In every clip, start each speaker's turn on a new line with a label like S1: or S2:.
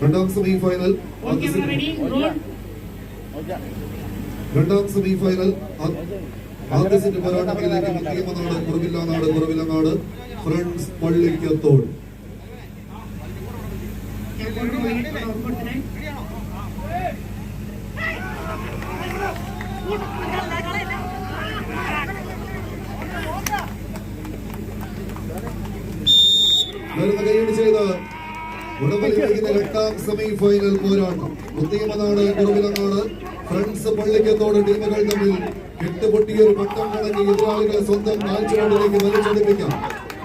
S1: രണ്ടാം semi final
S2: All camera ready, roll.
S1: രണ്ടാം semi final ആദ്യ സെറ്റ് പോരാട്ടങ്ങളിലേക്ക് മുത്തിയമനാട് കുറവില്ലനാട് Kuravilangad friends Pallikkathodu
S2: Camera roll,
S1: എട്ടാം സെമി ഫൈനൽ പോരാട്ടം മുത്തിയമനാട് കുറവിലങ്ങാട് ഫ്രണ്ട്സ് പള്ളിക്കത്തോട് ടീമുകൾ തമ്മിൽ കെട്ടുപൊട്ടിയ ഒരു പട്ടം കണങ്ങി എതിരാളികളെ സ്വന്തം കാഴ്ചപ്പാടിലേക്ക് വലിച്ചെടുപ്പിക്കാം.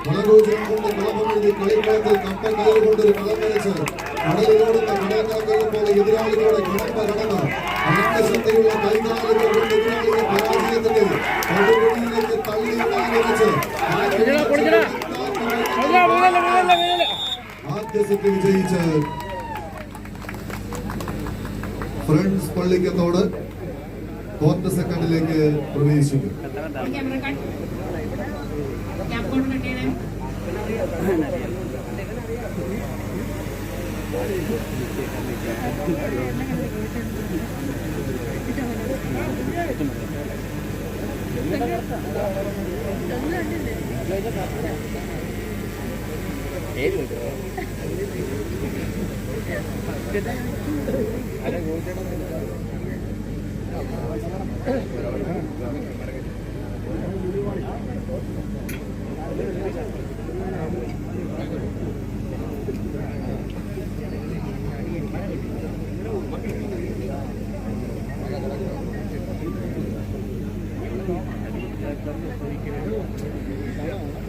S1: വളരോചനം കൊണ്ട് കളമെഴുതി കളിക്കളത്തിൽ കപ്പ കയറുകൊണ്ട് ഒരു കളം വരച്ച് കടലിലോടുന്ന കടൽക്കാക്കയെ പോലെ എതിരാളികളുടെ കടമ്പ കടന്ന് അനന്ത ശക്തിയുള്ള കൈകാലുകൾ ആദ്യ സെറ്റ് വിജയിച്ച് ഫ്രണ്ട്സ് പള്ളിക്കത്തോട് ക്വാർട്ടർ സെക്കൻഡിലേക്ക് പ്രവേശിക്കും.
S2: All camera കേൾക്കുന്നുണ്ട് Thank you.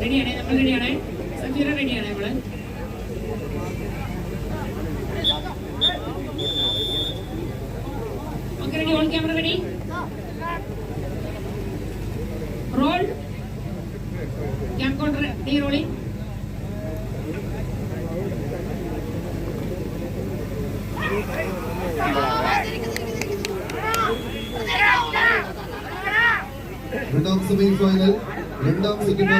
S2: റെഡിയാണേ നമ്മൾ റെഡിയാണേ സജീറ റെഡിയാണേ നമ്മൾ? Okay ready on camera ready roll cam counter D rolling
S1: രണ്ടാം സെമി ഫൈനൽ രണ്ടാം സെക്കൻഡ്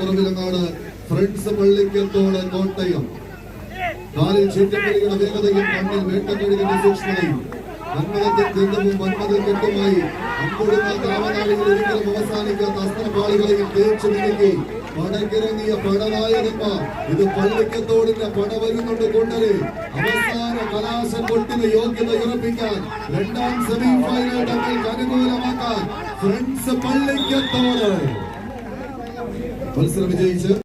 S1: കുറവിലങ്ങാട്. ഫ്രണ്ട്സ് പള്ളിക്കത്തോട് കോട്ടയം. കാലിൽ ചീറ്റക്കളിയുടെ വേഗതയും കണ്ണിൽ വേട്ടക്കഴുകിന്റെ സൂക്ഷ്മതയും ഒരിക്കലും അവസാനിക്കാത്ത അസ്ത്രപാളികളെയും തേച്ചു മിനുക്കി പടകിറങ്ങിയ പടനായകന്മ ഇത് പള്ളിക്കത്തോടിന്റെ പട വരുന്നുണ്ട് കൊണ്ടൽ. അവസാന കലാശം കൊട്ടിന് യോഗ്യത ഉറപ്പിക്കാൻ രണ്ടാം സെമി ഫൈനൽ തങ്ങൾക്ക് അനുകൂലമാക്കാൻ ഫ്രണ്ട്സ് പള്ളിക്കത്തോട്. മത്സരം വിജയിച്ച്